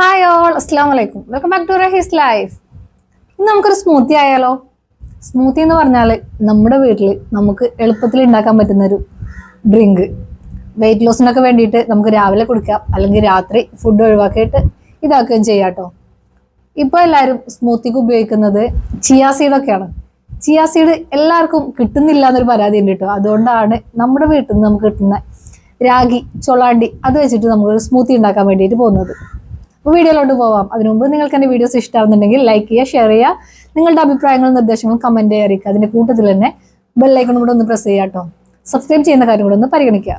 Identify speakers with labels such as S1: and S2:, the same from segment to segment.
S1: Hi all അസ്സാം വലൈക്കും welcome back to Rahees life ഇന്ന് നമുക്കൊരു സ്മൂത്തി ആയാലോ? സ്മൂത്തി എന്ന് പറഞ്ഞാൽ നമ്മുടെ വീട്ടിൽ നമുക്ക് എളുപ്പത്തിൽ ഉണ്ടാക്കാൻ പറ്റുന്ന ഒരു ഡ്രിങ്ക് വെയിറ്റ് ലോസിനൊക്കെ വേണ്ടിയിട്ട് നമുക്ക് രാവിലെ കുടിക്കാം അല്ലെങ്കിൽ രാത്രി ഫുഡ് ഒഴിവാക്കിയിട്ട് ഇതാക്കുകയും ചെയ്യാം കേട്ടോ. ഇപ്പോൾ എല്ലാവരും സ്മൂത്തിക്ക് ഉപയോഗിക്കുന്നത് ചിയാ സീഡൊക്കെയാണ് ചിയാ സീഡ് എല്ലാവർക്കും കിട്ടുന്നില്ല എന്നൊരു പരാതി ഉണ്ട് കേട്ടോ. അതുകൊണ്ടാണ് നമ്മുടെ വീട്ടിൽ നിന്ന് നമുക്ക് കിട്ടുന്ന രാഗി ചൊളാണ്ടി അത് വെച്ചിട്ട് നമുക്കൊരു സ്മൂത്തി ഉണ്ടാക്കാൻ വേണ്ടിയിട്ട് പോകുന്നത്. വീഡിയോയിലോട്ട് പോവാം. അതിനു മുമ്പ് നിങ്ങൾക്ക് എന്റെ വീഡിയോസ് ഇഷ്ടമാവുന്നുണ്ടെങ്കിൽ ലൈക്ക് ചെയ്യുക ഷെയർ ചെയ്യുക. നിങ്ങളുടെ അഭിപ്രായങ്ങളും നിർദ്ദേശങ്ങളും കമന്റ് ചെയ്യാറിക്കുക അതിന്റെ കൂട്ടത്തിൽ തന്നെ ബെല്ലൈക്കണും കൂടെ ഒന്ന് പ്രസ് ചെയ്യുക കേട്ടോ. സബ്സ്ക്രൈബ് ചെയ്യുന്ന കാര്യം കൂടെ ഒന്ന് പരിഗണിക്കുക.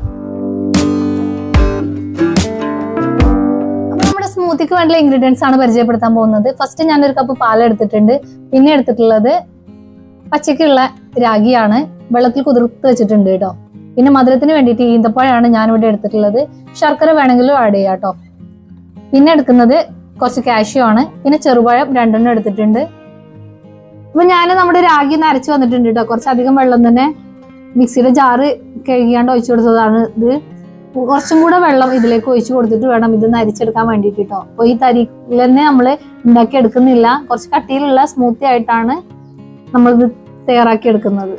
S1: സ്മൂത്തിക്ക് വേണ്ട ഇൻഗ്രീഡിയൻസ് ആണ് പരിചയപ്പെടുത്താൻ പോകുന്നത്. ഫസ്റ്റ് ഞാനൊരു കപ്പ് പാൽ എടുത്തിട്ടുണ്ട്. പിന്നെ എടുത്തിട്ടുള്ളത് പച്ചക്കുള്ള രാഗിയാണ്. വെള്ളത്തിൽ കുതിർത്ത് വെച്ചിട്ടുണ്ട് കേട്ടോ. പിന്നെ മധുരത്തിന് വേണ്ടിയിട്ട് ഈന്തപ്പഴമാണ് ഞാനിവിടെ എടുത്തിട്ടുള്ളത്. ശർക്കര വേണമെങ്കിലും ആഡ് ചെയ്യാം കേട്ടോ. പിന്നെ എടുക്കുന്നത് കുറച്ച് കാഷ്യൂ ആണ്. പിന്നെ ചെറുപഴം രണ്ടെണ്ണം എടുത്തിട്ടുണ്ട്. അപ്പൊ ഞാൻ നമ്മുടെ രാഗി നരച്ച് വന്നിട്ടുണ്ട് കേട്ടോ കുറച്ചധികം വെള്ളം തന്നെ മിക്സിയുടെ ജാറ് കഴുകിയാണ്ട് ഒഴിച്ചു കൊടുത്തതാണ് ഇത്. കുറച്ചും കൂടെ വെള്ളം ഇതിലേക്ക് ഒഴിച്ചു കൊടുത്തിട്ട് വേണം ഇത് നരിച്ചെടുക്കാൻ വേണ്ടിയിട്ട് കേട്ടോ അപ്പോൾ ഈ തരിയിൽ തന്നെ നമ്മൾ ഉണ്ടാക്കി എടുക്കുന്നില്ല കുറച്ച് കട്ടിയിലുള്ള സ്മൂത്തി ആയിട്ടാണ് നമ്മളിത് തയ്യാറാക്കി എടുക്കുന്നത്.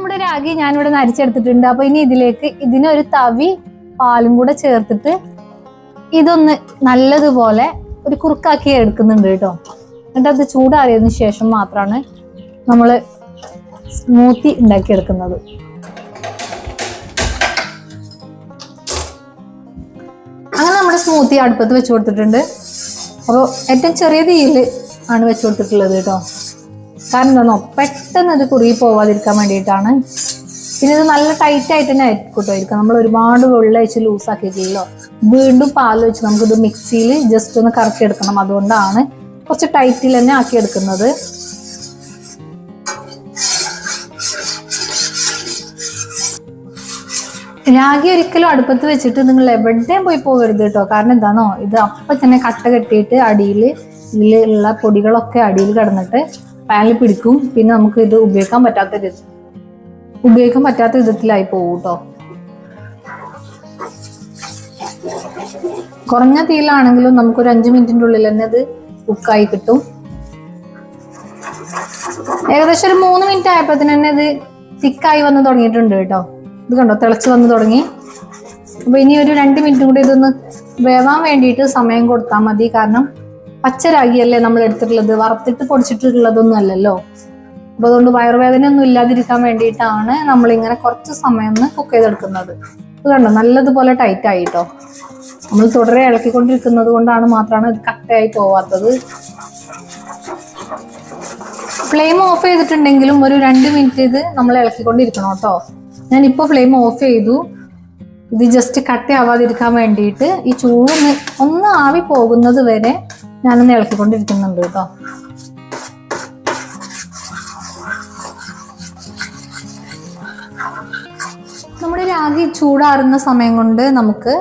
S1: നമ്മുടെ രാഗി ഞാനിവിടെ നരിച്ചെടുത്തിട്ടുണ്ട്. അപ്പൊ ഇനി ഇതിലേക്ക് ഇതിനൊരു തവി പാലും കൂടെ ചേർത്തിട്ട് ഇതൊന്ന് നല്ലതുപോലെ ഒരു കുറുക്കാക്കി എടുക്കുന്നുണ്ട് കേട്ടോ. എന്നിട്ട് അത് ചൂടാറിയതിന് ശേഷം മാത്രമാണ് നമ്മൾ സ്മൂത്തി ഉണ്ടാക്കിയെടുക്കുന്നത്. അങ്ങനെ നമ്മുടെ സ്മൂത്തി അടുപ്പത്ത് വെച്ച് കൊടുത്തിട്ടുണ്ട്. അപ്പോൾ ഏറ്റവും ചെറിയ തീയിൽ ആണ് വെച്ച് കൊടുത്തിട്ടുള്ളത് കേട്ടോ. കാരണം എന്താണോ പെട്ടെന്ന് അത് കുറുകി പോവാതിരിക്കാൻ വേണ്ടിയിട്ടാണ്. പിന്നെ ഇത് നല്ല ടൈറ്റ് ആയിട്ട് തന്നെ ആയിരിക്കും കേട്ടോ ഇരിക്കുക നമ്മൾ ഒരുപാട് വെള്ളം ഒഴിച്ച് ലൂസാക്കിയിട്ടില്ലല്ലോ വീണ്ടും പാൽ വെച്ച് നമുക്കിത് മിക്സിയിൽ ജസ്റ്റ് ഒന്ന് കറക്കി എടുക്കണം അതുകൊണ്ടാണ് കുറച്ച് ടൈറ്റിൽ തന്നെ ആക്കി എടുക്കുന്നത് രാഗി ഒരിക്കലും അടുപ്പത്ത് വെച്ചിട്ട് നിങ്ങൾ എവിടെയും പോയി പോകരുത് കേട്ടോ. കാരണം എന്താണോ ഇത് അപ്പം തന്നെ കട്ട കെട്ടിയിട്ട് അടിയിൽ ഇതിലുള്ള പൊടികളൊക്കെ അടിയിൽ കിടന്നിട്ട് പാനിൽ പിടിക്കും. പിന്നെ നമുക്ക് ഇത് ഉപയോഗിക്കാൻ പറ്റാത്ത ഉപയോഗിക്കാൻ പറ്റാത്ത വിധത്തിലായി പോകും കേട്ടോ കുറഞ്ഞ തീയിലാണെങ്കിലും നമുക്കൊരു അഞ്ച് മിനിറ്റിന്റെ ഉള്ളിൽ തന്നെ ഇത് കുക്കായി കിട്ടും. ഏകദേശം ഒരു മൂന്ന് മിനിറ്റ് ആയപ്പോ തന്നെ ഇത് തിക്കായി വന്ന് തുടങ്ങിയിട്ടുണ്ട് കേട്ടോ ഇത് കണ്ടോ? തിളച്ച് വന്ന് തുടങ്ങി. അപ്പൊ ഇനി ഒരു രണ്ട് മിനിറ്റും കൂടി ഇതൊന്ന് വേവാൻ വേണ്ടിയിട്ട് സമയം കൊടുത്താൽ മതി. കാരണം പച്ച രാഗിയല്ലേ നമ്മൾ എടുത്തിട്ടുള്ളത്? വറുത്തിട്ട് പൊടിച്ചിട്ടുള്ളതൊന്നും അല്ലല്ലോ. അപ്പൊ അതുകൊണ്ട് വയറുവേദന ഒന്നും ഇല്ലാതിരിക്കാൻ വേണ്ടിയിട്ടാണ് നമ്മൾ ഇങ്ങനെ കുറച്ച് സമയം ഒന്ന് കുക്ക് ചെയ്തെടുക്കുന്നത്. ഇത് കണ്ടോ? നല്ലതുപോലെ ടൈറ്റ് ആയിട്ടോ നമ്മൾ തുടരെ ഇളക്കിക്കൊണ്ടിരിക്കുന്നത് കൊണ്ടാണ് മാത്രമാണ് ഇത് കട്ടയായി പോവാത്തത്. ഫ്ലെയിം ഓഫ് ചെയ്തിട്ടുണ്ടെങ്കിലും ഒരു രണ്ട് മിനിറ്റ് ഇത് നമ്മൾ ഇളക്കിക്കൊണ്ടിരിക്കണം കേട്ടോ ഞാൻ ഇപ്പോൾ ഫ്ലെയിം ഓഫ് ചെയ്തു. ഇത് ജസ്റ്റ് കട്ടയാവാതിരിക്കാൻ വേണ്ടിയിട്ട് ഈ ചൂടൊന്ന് ഒന്ന് ആവി പോകുന്നത് വരെ ഞാനൊന്ന് ഇളക്കിക്കൊണ്ടിരിക്കുന്നുണ്ട് കേട്ടോ. നമ്മുടെ രാഗി ചൂടാറുന്ന സമയം കൊണ്ട് നമുക്ക്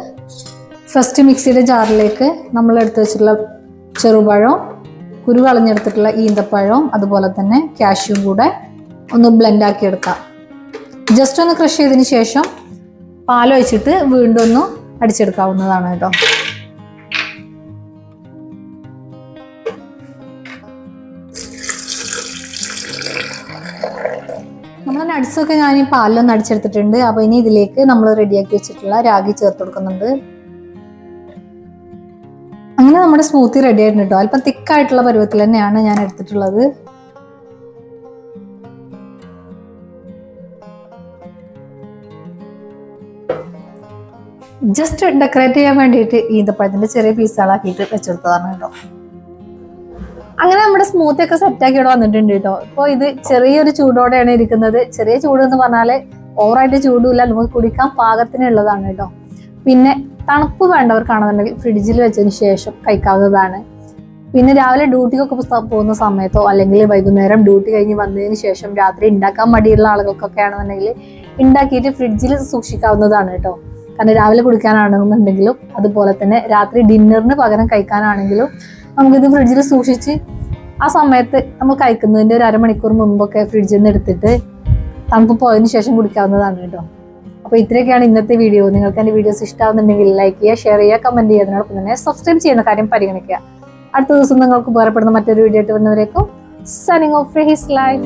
S1: ഫസ്റ്റ് മിക്സിയുടെ ജാറിലേക്ക് നമ്മൾ എടുത്തു വെച്ചിട്ടുള്ള ചെറുപഴം കുരു കളഞ്ഞെടുത്തിട്ടുള്ള ഈന്തപ്പഴവും അതുപോലെ തന്നെ കാഷ്യും കൂടെ ഒന്ന് ബ്ലെൻഡ് ആക്കി എടുക്കാം. ജസ്റ്റ് ഒന്ന് ക്രഷ് ചെയ്തതിന് ശേഷം പാലൊഴിച്ചിട്ട് വീണ്ടും ഒന്ന് അടിച്ചെടുക്കാവുന്നതാണ് കേട്ടോ. നമ്മൾ നട്സൊക്കെ ഞാൻ പാലിലൊന്ന് അടിച്ചെടുത്തിട്ടുണ്ട്. അപ്പോൾ ഇനി ഇതിലേക്ക് നമ്മൾ റെഡിയാക്കി വെച്ചിട്ടുള്ള രാഗി ചേർത്ത് കൊടുക്കുന്നുണ്ട്. അങ്ങനെ നമ്മുടെ സ്മൂത്തി റെഡി ആയിട്ടുണ്ട് കേട്ടോ അല്പം തിക്കായിട്ടുള്ള പരുവത്തിൽ തന്നെയാണ് ഞാൻ എടുത്തിട്ടുള്ളത്. ജസ്റ്റ് ഡെക്കറേറ്റ് ചെയ്യാൻ വേണ്ടിയിട്ട് ഈന്തപ്പഴത്തിന്റെ ചെറിയ പീസുകളാക്കിയിട്ട് വെച്ചെടുത്തതാണ് കേട്ടോ അങ്ങനെ നമ്മുടെ സ്മൂത്ത് ഒക്കെ സെറ്റ് ആക്കി ഇവിടെ വന്നിട്ടുണ്ട് കേട്ടോ. ഇപ്പോൾ ഇത് ചെറിയൊരു ചൂടോടെയാണ് ഇരിക്കുന്നത്. ചെറിയ ചൂട് എന്ന് പറഞ്ഞാൽ ഓവറായിട്ട് ചൂടുമില്ല നമുക്ക് കുടിക്കാൻ പാകത്തിനുള്ളതാണ് കേട്ടോ. പിന്നെ തണുപ്പ് വേണ്ടവർക്കാണെന്നുണ്ടെങ്കിൽ ഫ്രിഡ്ജിൽ വെച്ചതിന് ശേഷം കഴിക്കാവുന്നതാണ്. പിന്നെ രാവിലെ ഡ്യൂട്ടിക്കൊക്കെ പോകുന്ന സമയത്തോ അല്ലെങ്കിൽ വൈകുന്നേരം ഡ്യൂട്ടി കഴിഞ്ഞ് വന്നതിന് ശേഷം രാത്രി ഉണ്ടാക്കാൻ മടിയുള്ള ആളുകൾക്കൊക്കെ ആണെന്നുണ്ടെങ്കിൽ ഉണ്ടാക്കിയിട്ട് ഫ്രിഡ്ജിൽ സൂക്ഷിക്കാവുന്നതാണ് കേട്ടോ. കാരണം രാവിലെ കുടിക്കാനാണെന്നുണ്ടെങ്കിലും അതുപോലെ തന്നെ രാത്രി ഡിന്നറിന് പകരം കഴിക്കാനാണെങ്കിലും നമുക്കിത് ഫ്രിഡ്ജിൽ സൂക്ഷിച്ച് ആ സമയത്ത് നമ്മൾ കഴിക്കുന്നതിന്റെ ഒരു അരമണിക്കൂർ മുമ്പൊക്കെ ഫ്രിഡ്ജിൽ നിന്ന് എടുത്തിട്ട് തണുപ്പ് പോയതിന് ശേഷം കുടിക്കാവുന്നതാണ് കേട്ടോ. അപ്പോൾ ഇത്രയൊക്കെയാണ് ഇന്നത്തെ വീഡിയോ. നിങ്ങൾക്ക് എന്റെ വീഡിയോസ് ഇഷ്ടമാവുന്നുണ്ടെങ്കിൽ ലൈക്ക് ചെയ്യുക ഷെയർ ചെയ്യുക കമന്റ് ചെയ്യുക. അതിനോടൊപ്പം തന്നെ സബ്സ്ക്രൈബ് ചെയ്യുന്ന കാര്യം പരിഗണിക്കുക. അടുത്ത ദിവസം നിങ്ങൾക്ക് ഉപകാരപ്പെടുന്ന മറ്റൊരു വീഡിയോ ആയിട്ട് വരുന്നവരേക്കും സണിങ് ഓഫ് ഹിസ് ലൈഫ്